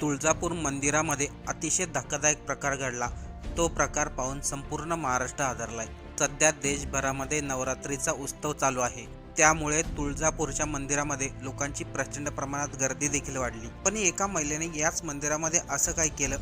तुळजापूर मंदिरामध्ये अतिशय धक्कादायक प्रकार घडला. तो प्रकार पाहून संपूर्ण महाराष्ट्र हादरलाय सध्या देशभरामध्ये नवरात्रीचा उत्सव चालू आहे. त्यामुळे तुळजापूरच्या मंदिरामध्ये लोकांची प्रचंड प्रमाणात गर्दी देखील वाढली. पण एका महिलेने याच मंदिरामध्ये असं काय केलं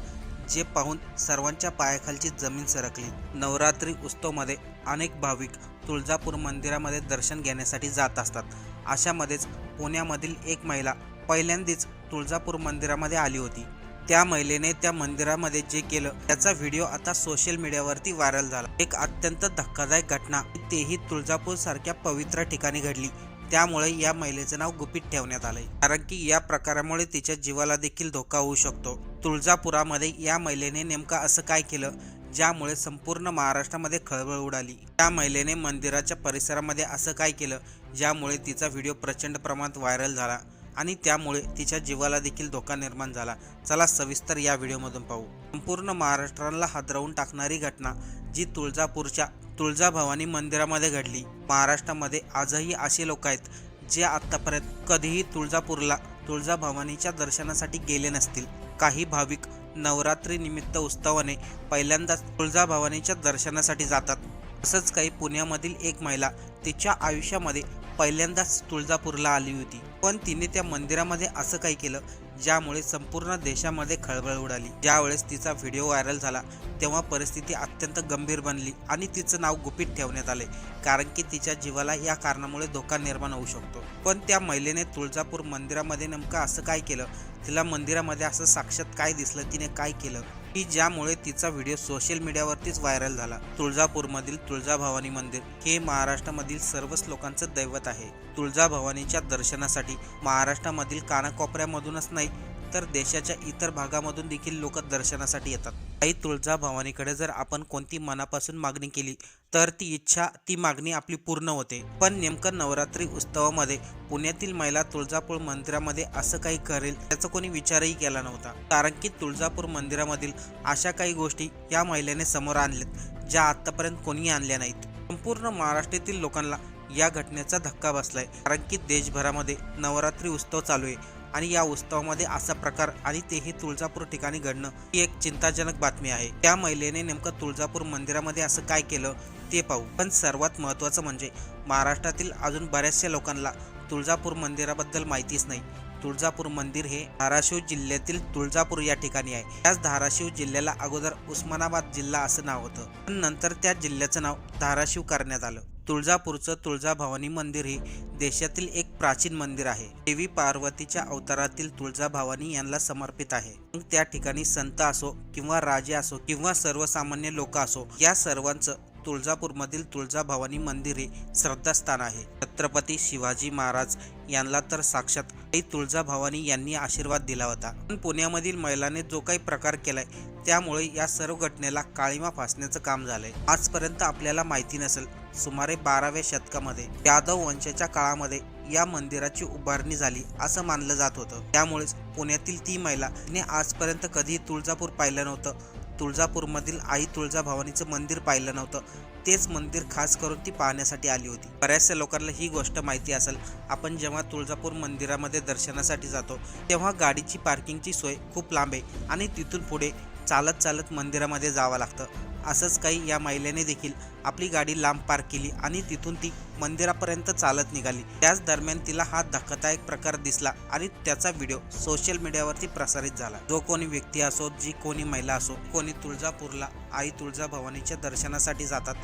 जे पाहून सर्वांच्या पायाखालची जमीन सरकली? नवरात्री उत्सवमध्ये अनेक भाविक तुळजापूर मंदिरामध्ये दर्शन घेण्यासाठी जात असतात. अशामध्येच पुण्यामधील एक महिला पहिल्यांदाच तुळजापूर मंदिरामध्ये आली होती. त्या महिलेने त्या मंदिरामध्ये जे केलं त्याचा व्हिडिओ आता सोशल मीडियावरती व्हायरल झाला. एक अत्यंत धक्कादायक घटना. तेही तुळजापूर सारख्या पवित्र ठिकाणी घडली. त्यामुळे या महिलेचं नाव गुपित ठेवण्यात आलंय. कारण की या प्रकारामुळे तिच्या जीवाला देखील धोका होऊ शकतो. तुळजापुरामध्ये या महिलेने नेमकं असं काय केलं ज्यामुळे संपूर्ण महाराष्ट्रामध्ये खळबळ उडाली? त्या महिलेने मंदिराच्या परिसरामध्ये असं काय केलं ज्यामुळे तिचा व्हिडिओ प्रचंड प्रमाणात व्हायरल झाला? आणि त्यामुळे तिच्या जीवाला देखील धोका निर्माण झाला. चला सविस्तर या व्हिडिओमधून पाहू. संपूर्ण महाराष्ट्राला हादरवून टाकणारी घटना जी तुळजापूरच्या तुळजाभवानी मंदिरामध्ये घडली. महाराष्ट्रामध्ये आजही असे लोक आहेत जे आत्तापर्यंत कधीही तुळजापूरला तुळजाभवानीच्या दर्शनासाठी गेले नसतील. काही भाविक नवरात्रीनिमित्त उत्सवाने पहिल्यांदाच तुळजाभवानीच्या दर्शनासाठी जातात. तसंच काही पुण्यामधील एक महिला तिच्या आयुष्यामध्ये पहिल्यांदाच तुळजापूरला आली होती. पण तिने त्या मंदिरामध्ये असं काही केलं ज्यामुळे संपूर्ण देशामध्ये खळबळ उडाली. ज्यावेळेस तिचा व्हिडिओ व्हायरल झाला तेव्हा परिस्थिती अत्यंत गंभीर बनली आणि तिचं नाव गुपित ठेवण्यात आले कारण की तिच्या जीवाला या कारणामुळे धोका निर्माण होऊ शकतो. पण त्या महिलेने तुळजापूर मंदिरामध्ये नेमकं असं काय केलं? तिला मंदिरामध्ये असं साक्षात काय दिसलं? तिने काय केलं? की ज्यामुळे तिचा व्हिडिओ सोशल मीडियावरतीच व्हायरल झाला. तुळजापूरमधील तुळजाभवानी मंदिर हे महाराष्ट्रामधील सर्वच लोकांचं दैवत आहे. तुळजाभवानीच्या दर्शनासाठी महाराष्ट्रामधील कानाकोपऱ्यामधूनच नाही तर देशाच्या इतर भागामधून देखील लोक दर्शनासाठी येतात. काही तुळजाभवानीकडे जर आपण कोणती मनापासून मागणी केली तर ती इच्छा ती मागणी आपली पूर्ण होते. पण नेमकं नवरात्री उत्सवामध्ये पुण्यातील महिला तुळजापूर मंदिरामध्ये असं काही करेल त्याचा कोणी विचारही केला नव्हता. कारण की तुळजापूर मंदिरामधील अशा काही गोष्टी या महिलेने समोर आणल्यात ज्या आतापर्यंत कोणी आणल्या नाहीत. संपूर्ण महाराष्ट्रातील लोकांना या घटनेचा धक्का बसलाय. कारण की देशभरामध्ये नवरात्री उत्सव चालू आहे. आणि या उत्सवामध्ये असा प्रकार आणि तेही तुळजापूर ठिकाणी घडणं ही एक चिंताजनक बातमी आहे. त्या महिलेने नेमकं तुळजापूर मंदिरामध्ये असं काय केलं ते पाहू. पण सर्वात महत्त्वाचं म्हणजे महाराष्ट्रातील अजून बऱ्याचशा लोकांना तुळजापूर मंदिराबद्दल माहितीच नाही. तुळजापूर मंदिर हे धाराशिव जिल्ह्यातील तुळजापूर या ठिकाणी आहे. त्याच धाराशिव जिल्ह्याला अगोदर उस्मानाबाद जिल्हा असं नाव होतं. पण नंतर त्या जिल्ह्याचं नाव धाराशिव करण्यात आलं. तुळजापूरचं तुळजाभवानी मंदिर हे देशातील एक प्राचीन मंदिर आहे. देवी पार्वतीच्या अवतारातील तुळजाभवानी यांना समर्पित आहे. मग त्या ठिकाणी संत असो किंवा राजे असो किंवा सर्वसामान्य लोक असो या सर्वांचं तुळजापूरमधील तुळजाभवानी मंदिर हे श्रद्धास्थान आहे. छत्रपती शिवाजी महाराज यांना तर साक्षात आई तुळजाभवानी यांनी आशीर्वाद दिला होता. पण पुण्यामधील महिलाने जो काही प्रकार केलाय त्यामुळे या सर्व घटनेला काळीमा फासण्याचं काम झालंय. आजपर्यंत आपल्याला माहिती नसेल सुमारे बाराव्या शतकामध्ये यादव वंशाच्या काळामध्ये या मंदिराची उभारणी झाली असं मानलं जात होतं. त्यामुळेच पुण्यातील ती महिला तिने आजपर्यंत कधीही तुळजापूर पाहिलं नव्हतं. तुळजापूरमधील आई तुळजाभवानीचं मंदिर पाहिलं नव्हतं. तेच मंदिर खास करून ती पाहण्यासाठी आली होती. बऱ्याचशा लोकांना ही गोष्ट माहिती असेल आपण जेव्हा तुळजापूर मंदिरामध्ये दर्शनासाठी जातो तेव्हा गाडीची पार्किंगची सोय खूप लांब आहे आणि तिथून पुढे चालत चालत मंदिरामध्ये जावं लागतं. असंच काही या महिलेने देखील आपली गाडी लांब पार्क केली आणि तिथून ती मंदिरापर्यंत चालत निघाली. त्याच दरम्यान तिला हा धक्कादायक प्रकार दिसला आणि त्याचा व्हिडिओ सोशल मीडियावरती प्रसारित झाला. जो कोणी व्यक्ती असो जी कोणी महिला असो कोणी तुळजापूरला आई तुळजाभवानीच्या दर्शनासाठी जातात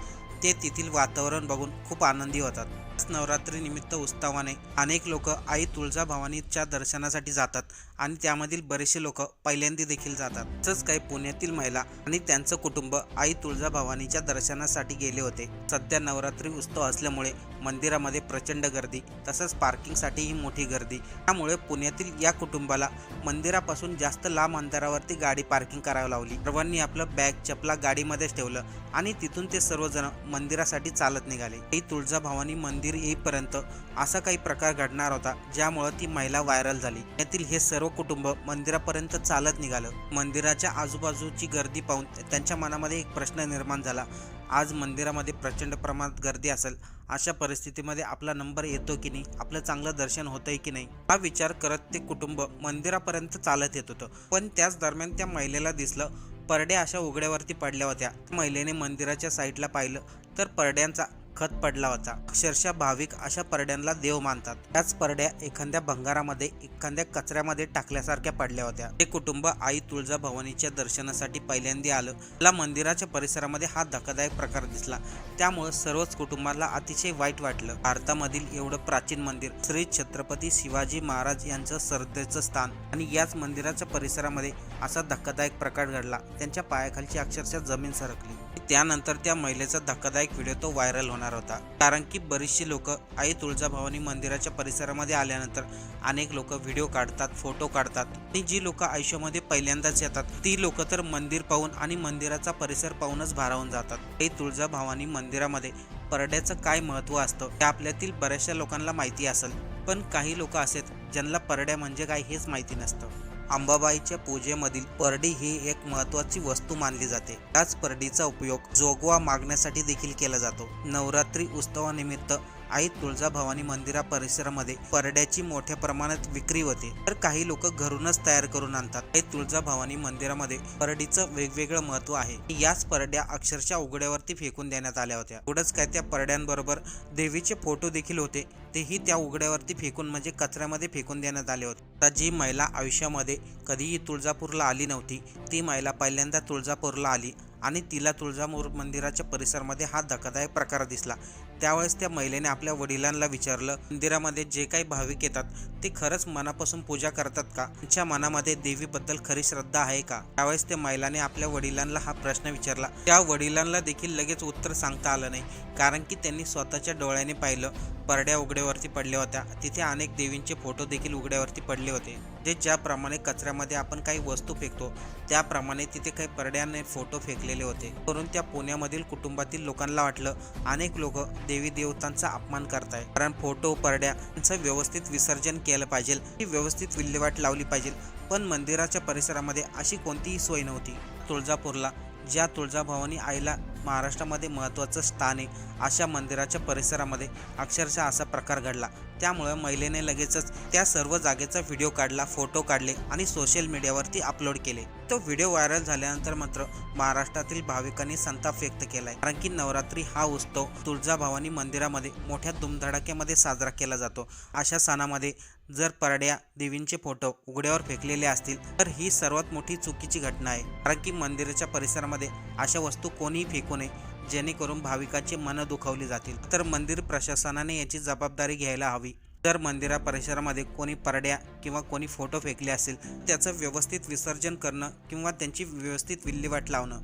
ते तेथील वातावरण बघून खूप आनंदी होतात. नवरात्री निमित्त उत्सवाने अनेक लोक आई तुळजाभवानीच्या दर्शनासाठी जातात आणि त्यामधील बरेचसे लोक पहिल्यांदा देखील जातात. तसंच काही पुण्यातील महिला आणि त्यांचं कुटुंब आई तुळजाभवानीच्या दर्शनासाठी गेले होते. सध्या नवरात्री उत्सव असल्यामुळे मंदिरामध्ये प्रचंड गर्दी तसंच पार्किंगसाठीही मोठी गर्दी. त्यामुळे पुण्यातील या कुटुंबाला मंदिरापासून जास्त लांब अंतरावरती गाडी पार्किंग करावी लावली. सर्वांनी आपलं बॅग चपला गाडीमध्येच ठेवलं आणि तिथून ते सर्वजण मंदिरासाठी चालत निघाले. आई तुळजाभवानी मंदिर मंदिर येईपर्यंत असा काही प्रकार घडणार होता ज्यामुळं ती महिला व्हायरल झाली. यातील हे सर्व कुटुंब मंदिरापर्यंत चालत निघालं. मंदिराच्या आजूबाजूची गर्दी पाहून त्यांच्या मनामध्ये एक प्रश्न निर्माण झाला. आज मंदिरामध्ये प्रचंड प्रमाणात गर्दी असेल अशा परिस्थितीमध्ये आपला नंबर येतो की नाही आपलं चांगलं दर्शन होतंय की नाही हा विचार करत ते कुटुंब मंदिरापर्यंत चालत येत होतं. पण त्याच दरम्यान त्या महिलेला दिसलं परड्या अशा उघड्यावरती पडल्या होत्या. महिलेने मंदिराच्या साईडला पाहिलं तर परड्यांचा खत पडला होता. अक्षरशः भाविक अशा परड्यांना देव मानतात. त्याच परड्या एखाद्या भंगारामध्ये एखाद्या कचऱ्यामध्ये टाकल्यासारख्या पडल्या होत्या. ते कुटुंब आई तुळजाभवानीच्या दर्शनासाठी पहिल्यांदा आलं. त्याला मंदिराच्या परिसरामध्ये हा धक्कादायक प्रकार दिसला. त्यामुळे सर्वच कुटुंबाला अतिशय वाईट वाटलं. भारतामधील एवढं प्राचीन मंदिर श्री छत्रपती शिवाजी महाराज यांचं श्रद्धेचं स्थान आणि याच मंदिराच्या परिसरामध्ये असा धक्कादायक प्रकार घडला. त्यांच्या पायाखालची अक्षरशः जमीन सरकली. त्यानंतर त्या महिलेचा धक्कादायक व्हिडिओ तो व्हायरल होणार होता. कारण की बरीचशी लोक आई तुळजाभवानी मंदिराच्या परिसरामध्ये आल्यानंतर अनेक लोक व्हिडिओ काढतात फोटो काढतात. आणि जी लोक आयुष्यामध्ये पहिल्यांदाच येतात ती लोक तर मंदिर पाहून आणि मंदिराचा परिसर पाहूनच भारावून जातात. आई तुळजाभवानी मंदिरामध्ये परड्याचं काय महत्त्व असतं ते आपल्यातील बऱ्याचशा लोकांना माहिती असेल. पण काही लोक असेत ज्यांना परड्या म्हणजे काय हेच माहिती नसतं. अंबाबाईच्या पूजेमधील परडी ही एक महत्वाची वस्तू मानली जाते. त्याच परडीचा उपयोग जोगवा मागण्यासाठी देखील केला जातो. नवरात्री उत्सवानिमित्त आई तुळजाभवानी मंदिरा परिसरामध्ये. परड्याची मोठ्या प्रमाणात विक्री होते. तर काही लोक घरूनच तयार करून आणतात. आई तुळजाभवानी मंदिरामध्ये परडीचं वेगवेगळं महत्त्व आहे. याच परड्या अक्षरशः उघड्यावरती फेकून देण्यात आल्या होत्या. एवढंच काय त्या परड्यांबरोबर देवीचे फोटो देखील होते. तेही त्या उघड्यावरती फेकून म्हणजे कचऱ्यामध्ये फेकून देण्यात आले होते. आता जी महिला आयुष्यामध्ये कधीही तुळजापूरला आली नव्हती ती महिला पहिल्यांदा तुळजापूरला आली. आणि तिला तुळजापूर मंदिराच्या परिसरामध्ये हा धक्कादायक प्रकार दिसला. त्यावेळेस त्या महिलेने आपल्या वडिलांना विचारलं मंदिरामध्ये जे काही भाविक येतात ते खरंच मनापासून पूजा करतात का? त्यांच्या मनामध्ये देवीबद्दल खरी श्रद्धा आहे का? त्यावेळेस त्या महिलाने आपल्या वडिलांना हा प्रश्न विचारला. त्या वडिलांना देखील लगेच उत्तर सांगता आलं नाही कारण की त्यांनी स्वतःच्या डोळ्याने पाहिलं परड्या उघड्यावरती पडल्या होत्या. तिथे अनेक देवींचे फोटो देखील उघड्यावरती पडले होते. जे ज्याप्रमाणे कचऱ्यामध्ये आपण काही वस्तू फेकतो त्याप्रमाणे तिथे काही परड्याने फोटो फेकलेले होते. करून त्या पुण्यामधील कुटुंबातील लोकांना वाटलं अनेक लोक देवी देवतांचा अपमान करताय कारण फोटो परड्या यांचं व्यवस्थित विसर्जन केलं पाहिजे ही व्यवस्थित विल्हेवाट लावली पाहिजे. पण मंदिराच्या परिसरामध्ये अशी कोणतीही सोय नव्हती. तुळजापूरला ज्या तुळजाभवानी आईला महाराष्ट्रामध्ये महत्त्वाचं स्थान आहे. अशा मंदिराच्या परिसरामध्ये अक्षरशः असा प्रकार घडला. त्यामुळं महिलेने लगेचच त्या सर्व जागेचा व्हिडिओ काढला फोटो काढले आणि सोशल मीडियावरती अपलोड केले. तो व्हिडिओ व्हायरल झाल्यानंतर मात्र महाराष्ट्रातील भाविकांनी संताप व्यक्त केलाय. कारण की नवरात्री हा उत्सव तुळजाभवानी मंदिरामध्ये मोठ्या धुमधडाक्यामध्ये साजरा केला जातो. अशा सणामध्ये जर परड्या देवींचे फोटो उघड्यावर फेकलेले असतील तर ही सर्वात मोठी चुकीची घटना आहे. कारण की मंदिराच्या परिसरामध्ये अशा वस्तू कोणीही फेकू नये जेणेकरून भाविकाचे मन दुखावली जातील. तर मंदिर प्रशासनाने याची जबाबदारी घ्यायला हवी. जर मंदिरा परिसरामध्ये कोणी परड्या किंवा कोणी फोटो फेकले असेल त्याचं व्यवस्थित विसर्जन करणं किंवा त्यांची व्यवस्थित विल्हेवाट लावणं.